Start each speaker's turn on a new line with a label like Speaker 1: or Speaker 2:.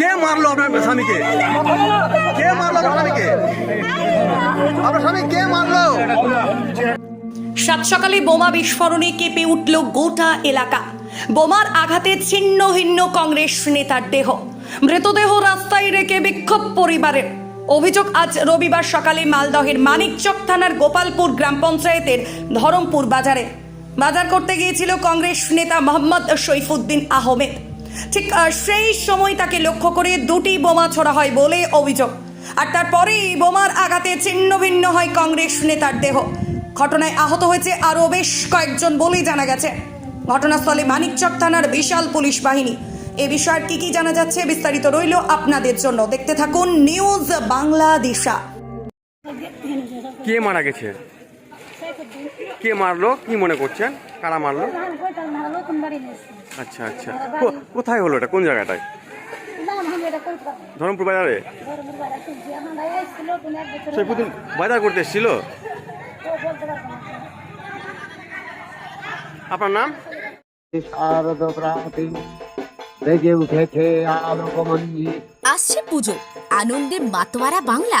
Speaker 1: কে মারলো আপনার স্বামীকে? কে মারলো স্বামীকে? আপনার স্বামী কে মারলো?
Speaker 2: সাত সকালে বোমা বিস্ফোরণে কেঁপে উঠল গোটা এলাকা। বোমার আঘাতে ছিন্ন ভিন্ন কংগ্রেস নেতার দেহ। মৃতদেহ রাস্তায় রেখে বিক্ষোভ পরিবারের। অভিযোগ, আজ রবিবার সকালে মালদহের মানিকচক থানার গোপালপুর গ্রাম পঞ্চায়েতের ধরমপুর বাজারে। বাজার করতে গিয়েছিল কংগ্রেস নেতা মোহাম্মদ সৈফুদ্দিন আহমেদ। ঠিক সেই সময় তাকে লক্ষ্য করে দুটি বোমা ছোড়া হয় বলে অভিযোগ। আর তারপরেই বোমার আঘাতে ছিন্ন ভিন্ন হয় কংগ্রেস নেতার দেহ। ঘটনায় আহত হয়েছে আরও বেশ কয়েকজন বলেই জানা গেছে। ঘটনাস্থলে মানিকচক থানার বিশাল পুলিশ বাহিনী। এ বিষয়ে কি কি জানা যাচ্ছে বিস্তারিত রইল আপনাদের জন্য। দেখতে থাকুন নিউজ বাংলাদেশা।
Speaker 1: কে মারা গেছে? কে মারলো? কি মনে করছেন? কারা মারলো? আচ্ছা আচ্ছা। কোথায় হলো এটা? কোন জায়গাটায়? ধরমপুর বাজারে? সৈফুদ্দিন বাজার করতে এসেছিল? আপনার নাম?
Speaker 3: আসছে পুজো, আনন্দে মাতোয়ারা বাংলা।